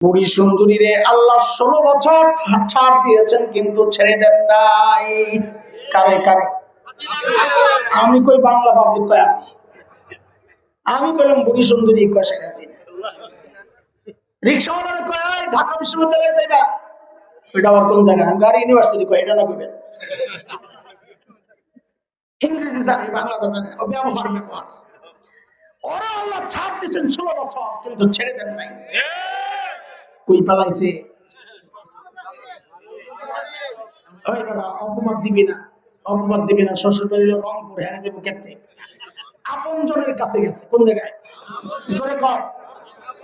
বুড়ি সুন্দরী রে আল্লাহ ষোলো বছর ছাড় দিয়েছেন, কিন্তু ছেড়ে দেন নাই। কারে কারে? আমি কই বাংলা পাবলিক কয় আর আমি কইলাম বুড়ি সুন্দরী কয় শেখ হাসিনা। রিক্সাওয়ালার কয় ঢাকা বিশ্ববিদ্যালয়ে যাইবা। ওইটা কোন জায়গা? গাড়ি ইউনিভার্সিটি কয়, এটা না ইংরেজি জানে বাংলাটা জানে ব্যবহার ব্যবহার। ওরা আল্লাহ ছাড় দিয়েছেন ষোলো বছর, কিন্তু ছেড়ে দেন নাই। কই পালাইছে? ওই বাবা অপবাদ দিবি না, অপবাদ দিবি না, শ্বশুর বাড়ি হলো রংপুর হ্যাঁ যে বুকেতে আপন জনের কাছে গেছে, কোন জায়গায়? জোরে কর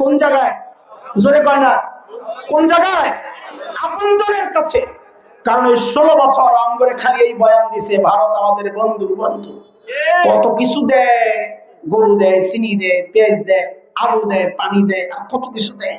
কোন জায়গায়? জোরে কয় না। কোন জায়গায়? আপন জনের কাছে। কারণ এই ষোলো বছর আঙ্গরে খালি এই বয়ান দিছে, ভারত আমাদের বন্ধু বন্ধু। কত কিছু দেয়, গরু দেয়, চিনি দেয়, পেঁয়াজ দেয়, আলু দেয়, পানি দেয়, আর কত কিছু দেয়?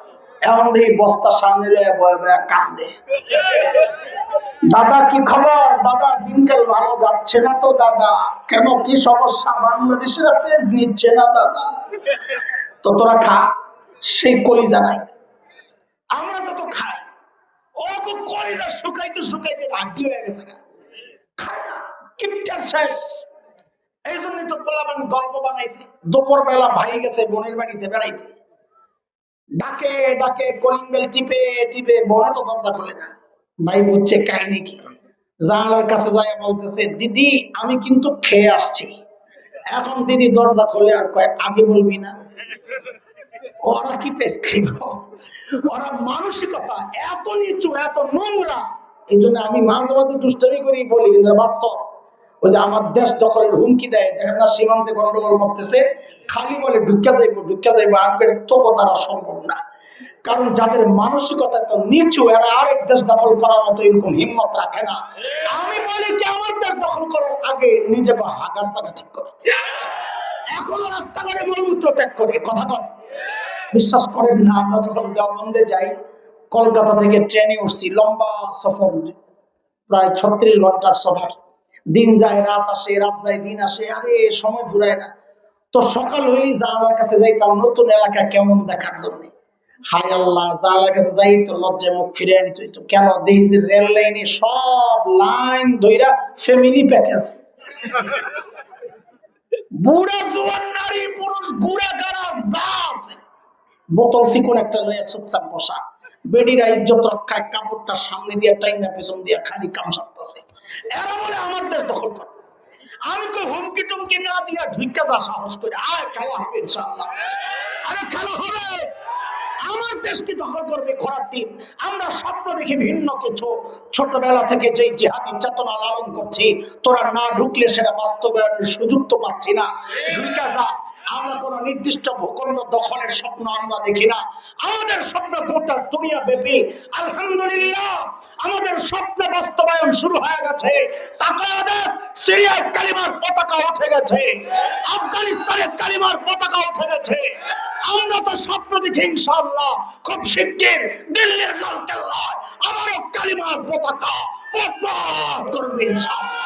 এমন দেখি বস্তা সামনে কান্দে। দাদা কি খবর? দাদা, দিনকাল ভালো যাচ্ছে না তো দাদা? কেন কি সমস্যা? বাংলাদেশের পেজ নিচ্ছে না দাদা। তো তোরা খা, সেই কলিজা নাই। আমরা যত খাই, ও কলিজা শুকাইতে শুকাইতে ভাগ্যি হয়ে গেছে। খায় না শেষ। এই জন্যই তো পোলাবান গল্প বানাইছে। দুপুর বেলা ভাই গেছে বোনের বাড়িতে বেড়াইতে। ডাকে ডাকে, কলিং বেল টিপে টিপে বোনে তো দরজা খুলে না। ভাই বুঝছে কাহিনী কি? জানালার কাছে যায় বলতেছে, দিদি, আমি কিন্তু খেয়ে আসছি। এখন দিদি দরজা খোলে আর কয়, আগে বলবি না। ওরা কি পেস খাইব? ওরা মানসিকতা এত নিচু, এত নোংরা। এই জন্য আমি মাঝে মাঝে দুষ্টামি করি, বলি কিন্তু বাস্তব। ওই যে আমার দেশ দখলের হুমকি দেয়, দেখেন না, সীমান্তে গন্ডগোল করতেছে, খালি বলে ঢুকা যাইবো ঢুকা যাইবো, আমি তবু তারা সম্ভব না। কারণ যাদের মানসিকতা এত নিচু, এরা আরেক দেশ দখল করার মতো এরকম হিম্মত রাখে না। আমি বলি কি, আমার দেশ দখল করার আগে নিজেকে হাগার জায়গা ঠিক করে। এখনও রাস্তাঘাটে মলমূত্র ত্যাগ করে কথা কর বিশ্বাস করেন না, আমরা যখন দেওবন্দে যাই, কলকাতা থেকে ট্রেনে উঠছি, লম্বা সফর, প্রায় ছত্রিশ ঘণ্টার সফর। দিন যায়, রাত আসে, রাত যায়, দিন আসে, আরে সময় ফুরায় না। তো সকাল হইলেই জানালার কাছে যাইতাম, নতুন এলাকা কেমন দেখার জন্য? হাই আল্লাহ কাছে যাই তো লজ্জায় মুখ ফিরে আনিত তো কেন দেখি যে রেল লাইনে সব লাইন ফ্যামিলি প্যাকেজ বুড়া জোয়ান নারী, পুরুষ গাড়া যা আছে। বোতল চিকন একটা লইয়া চুপচাপ বসা। বেডিরা ইজ্জত রক্ষায় কাপড়টা সামনে দিয়ে, টাইনা পেছন দিয়ে খালি কাম সারতেছে এরা বলে আমার দেশ দখল করে। আমি কই হুমকি টুমকি না দিয়া ঢুইকা যা সাহস করে। আয়, খেলা হবে ইনশাআল্লাহ। আরে খেলা হবে। আমার দেশকে দখল করবে খরার টিম? আমরা স্বপ্ন দেখি ভিন্ন কিছু। ছোটবেলা থেকে যে জেহাদি চেতনা লালন করছি, তোরা না ঢুকলে সেটা বাস্তবায়নের সুযোগ তো পাচ্ছি না। ঢুইকা যা। আমরা কোন নির্দিষ্ট ভূখণ্ড দখলের স্বপ্ন আমরা দেখি না। আমাদের স্বপ্ন গোটা দুনিয়া ব্যাপী। আলহামদুলিল্লাহ, আমাদের স্বপ্ন বাস্তবায়ন শুরু হয়ে গেছে। সিরিয়ার কালিমার পতাকা উঠে গেছে। আফগানিস্তানের কালিমার পতাকা উঠে গেছে। আমরা তো স্বপ্ন দেখি ইনশাআল্লাহ, খুব শিগগির দিল্লির লাল কেল্লায় আবারও কালিমার পতাকা করবে ইনশাআল্লাহ।